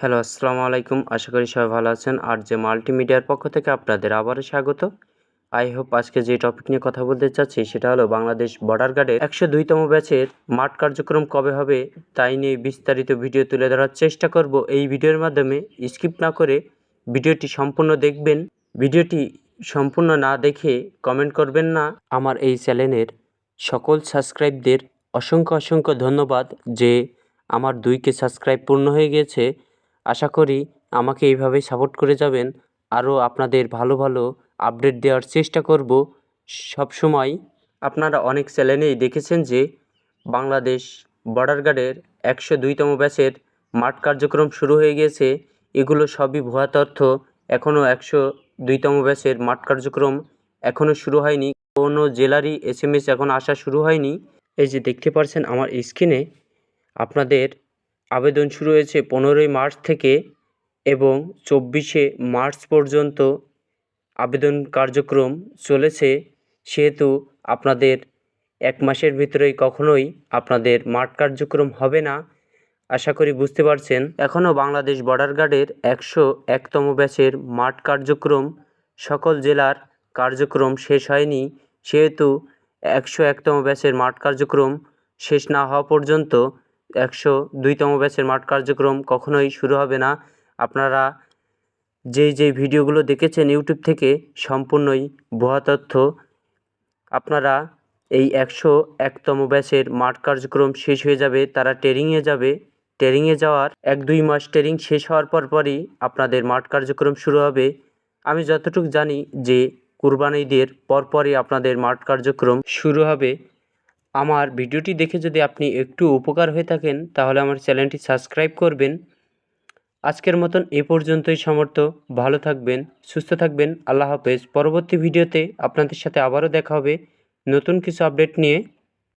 Hello, আসসালামু আলাইকুম। আশা করি সবাই ভালো আছেন। আর যে মাল্টিমিডিয়ার পক্ষ থেকে আপনাদের আবারও স্বাগত। আই হোপ আজকে যে টপিক নিয়ে কথা বলতে চাচ্ছি, সেটা হলো বাংলাদেশ বর্ডার গার্ডের একশো দুইতম ব্যাচের মাঠ কার্যক্রম কবে হবে, তাই নিয়ে বিস্তারিত ভিডিও তুলে ধরার চেষ্টা করব। এই ভিডিওর মাধ্যমে স্কিপ না করে ভিডিওটি সম্পূর্ণ দেখবেন। ভিডিওটি সম্পূর্ণ না দেখে কমেন্ট করবেন না। আমার এই চ্যানেলের সকল সাবস্ক্রাইবদের অসংখ্য অসংখ্য ধন্যবাদ যে আমার দুইকে সাবস্ক্রাইব পূর্ণ হয়ে গিয়েছে আশা করি আমাকে এইভাবেই সাপোর্ট করে যাবেন। আরও আপনাদের ভালো ভালো আপডেট দেওয়ার চেষ্টা করব। সবসময় আপনারা অনেক চ্যানেলেই দেখেছেন যে বাংলাদেশ বর্ডার গার্ডের একশো দুইতম ব্যাচের মাঠ কার্যক্রম শুরু হয়ে গিয়েছে এগুলো সবই ভুয়া তথ্য। এখনও একশো দুইতম ব্যাচের মাঠ কার্যক্রম এখনও শুরু হয়নি। কোনো জেলারই এস এম এস এখন আসা শুরু হয়নি। এই যে দেখতে পাচ্ছেন আমার স্ক্রিনে আপনাদের আবেদন শুরু হয়েছে পনেরোই মার্চ থেকে এবং চব্বিশে মার্চ পর্যন্ত আবেদন কার্যক্রম চলেছে। সেহেতু আপনাদের এক মাসের ভিতরেই কখনোই আপনাদের মাঠ কার্যক্রম হবে না। আশা করি বুঝতে পারছেন। এখনও বাংলাদেশ বর্ডার গার্ডের একশো একতম ব্যাচের মাঠ কার্যক্রম, সকল জেলার কার্যক্রম শেষ হয়নি। সেহেতু একশো একতম ব্যাচের মাঠ কার্যক্রম শেষ না হওয়া পর্যন্ত একশো দুইতম ব্যাচের মাঠ কার্যক্রম কখনোই শুরু হবে না। আপনারা যেই যেই ভিডিওগুলো দেখেছেন ইউটিউব থেকে সম্পূর্ণই ভুয়া তথ্য। আপনারা এই একশো একতম ব্যাচের মাঠ কার্যক্রম শেষ হয়ে যাবে, তারা ট্রেনিংয়ে যাবে। ট্রেনিংয়ে যাওয়ার এক দুই মাস ট্রেনিং শেষ হওয়ার পর পরই আপনাদের মাঠ কার্যক্রম শুরু হবে। আমি যতটুকু জানি যে কুরবানি ঈদের পরপরই আপনাদের মাঠ কার্যক্রম শুরু হবে। আমার ভিডিওটি দেখে যদি আপনি একটু উপকার হয়ে থাকেন, তাহলে আমার চ্যানেলটি সাবস্ক্রাইব করবেন। আজকের মতন এ পর্যন্তই সমর্থ ভালো থাকবেন, সুস্থ থাকবেন। আল্লাহ হাফেজ। পরবর্তী ভিডিওতে আপনাদের সাথে আবারও দেখা হবে। নতুন কিছু আপডেট নিয়ে